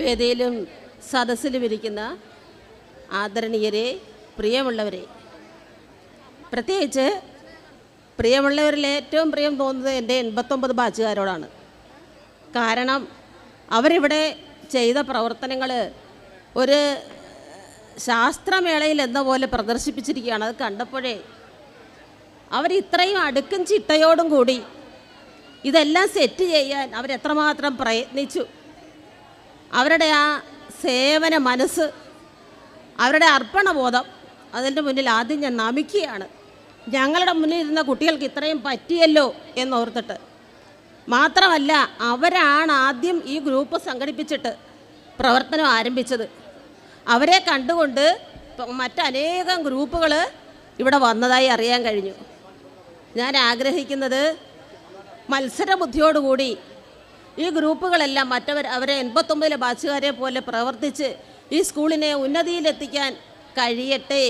വേദിയിലും സദസ്സിലും ഇരിക്കുന്ന ആദരണീയരെ പ്രിയമുള്ളവരെ. പ്രത്യേകിച്ച് പ്രിയമുള്ളവരിൽ ഏറ്റവും പ്രിയം തോന്നുന്നത് എന്റെ എൺപത്തൊമ്പത് ബാച്ചുകാരോടാണ്. കാരണം അവരിവിടെ ചെയ്ത പ്രവർത്തനങ്ങൾ ഒരു ശാസ്ത്രമേളയിൽ എന്ന പോലെ പ്രദർശിപ്പിച്ചിരിക്കുകയാണ്. അത് കണ്ടപ്പോഴേ അവർ ഇത്രയും അടുക്കും ചിട്ടയോടും കൂടി ഇതെല്ലാം സെറ്റ് ചെയ്യാൻ അവരെത്രമാത്രം പ്രയത്നിച്ചു. അവരുടെ ആ സേവന മനസ്സ് അവരുടെ അർപ്പണബോധം അതിന്റെ മുന്നിൽ ആദ്യം ഞാൻ നമിക്കുകയാണ്. ഞങ്ങളുടെ മുന്നിൽ ഇരുന്ന കുട്ടികൾക്ക് ഇത്രയും പറ്റിയല്ലോ എന്നോർത്തിട്ട്. മാത്രമല്ല അവരാണ് ആദ്യം ഈ ഗ്രൂപ്പ് സംഘടിപ്പിച്ചിട്ട് പ്രവർത്തനം ആരംഭിച്ചത്. അവരെ കണ്ടുകൊണ്ട് മറ്റനേകം ഗ്രൂപ്പുകൾ ഇവിടെ വന്നതായി അറിയാൻ കഴിഞ്ഞു. ഞാൻ ആഗ്രഹിക്കുന്നത് മത്സരബുദ്ധിയോടുകൂടി ഈ ഗ്രൂപ്പുകളെല്ലാം മറ്റവർ അവരെ എൺപത്തൊമ്പതിലെ ബാച്ചുകാരെ പോലെ പ്രവർത്തിച്ച് ഈ സ്കൂളിനെ ഉന്നതിയിലെത്തിക്കാൻ കഴിയട്ടെ.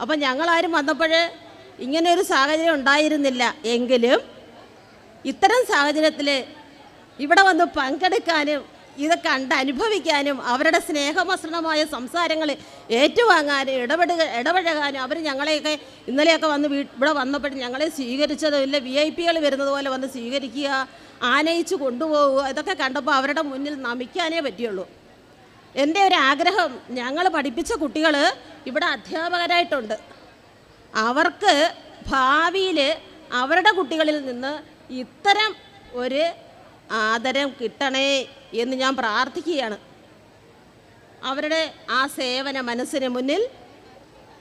അപ്പം ഞങ്ങളാരും വന്നപ്പോൾ ഇങ്ങനെ ഒരു സാഹചര്യം ഉണ്ടായിരുന്നില്ല. എങ്കിലും ഇത്തരം സാഹചര്യത്തിൽ ഇവിടെ വന്ന് പങ്കെടുക്കാനും ഇത് കണ്ട് അനുഭവിക്കാനും അവരുടെ സ്നേഹമസൃണമായ സംസാരങ്ങൾ ഏറ്റുവാങ്ങാനും ഇടപെടുക ഇടപഴകാനും അവർ ഞങ്ങളെയൊക്കെ ഇന്നലെയൊക്കെ വന്ന് ഇവിടെ വന്നപ്പോൾ ഞങ്ങളെ സ്വീകരിച്ചതും ഇല്ല വി ഐ പികൾ വരുന്നത് പോലെ വന്ന് സ്വീകരിക്കുക ആനയിച്ച് കൊണ്ടുപോവുക ഇതൊക്കെ കണ്ടപ്പോൾ അവരുടെ മുന്നിൽ നമിക്കാനേ പറ്റിയുള്ളൂ. എന്റെ ഒരു ആഗ്രഹം ഞങ്ങൾ പഠിപ്പിച്ച കുട്ടികൾ ഇവിടെ അധ്യാപകരായിട്ടുണ്ട്. അവർക്ക് ഭാവിയിൽ അവരുടെ കുട്ടികളിൽ നിന്ന് ഇത്തരം ഒരു ആദരം കിട്ടണേ എന്ന് ഞാൻ പ്രാർത്ഥിക്കുകയാണ്. അവരുടെ ആ സേവന മനസ്സിന് മുന്നിൽ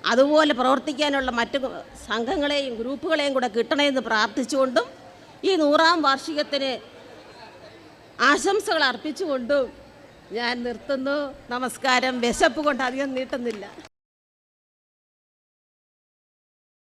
അതുപോലെ പ്രവർത്തിക്കാനുള്ള മറ്റു സംഘങ്ങളെയും ഗ്രൂപ്പുകളെയും കൂടെ കിട്ടണമെന്ന് പ്രാർത്ഥിച്ചുകൊണ്ടും ഈ നൂറാം വാർഷികത്തിന് ആശംസകൾ അർപ്പിച്ചുകൊണ്ടും ഞാൻ നിർത്തുന്നു. നമസ്കാരം. വിശപ്പ് കൊണ്ട് അധികം നീട്ടുന്നില്ല.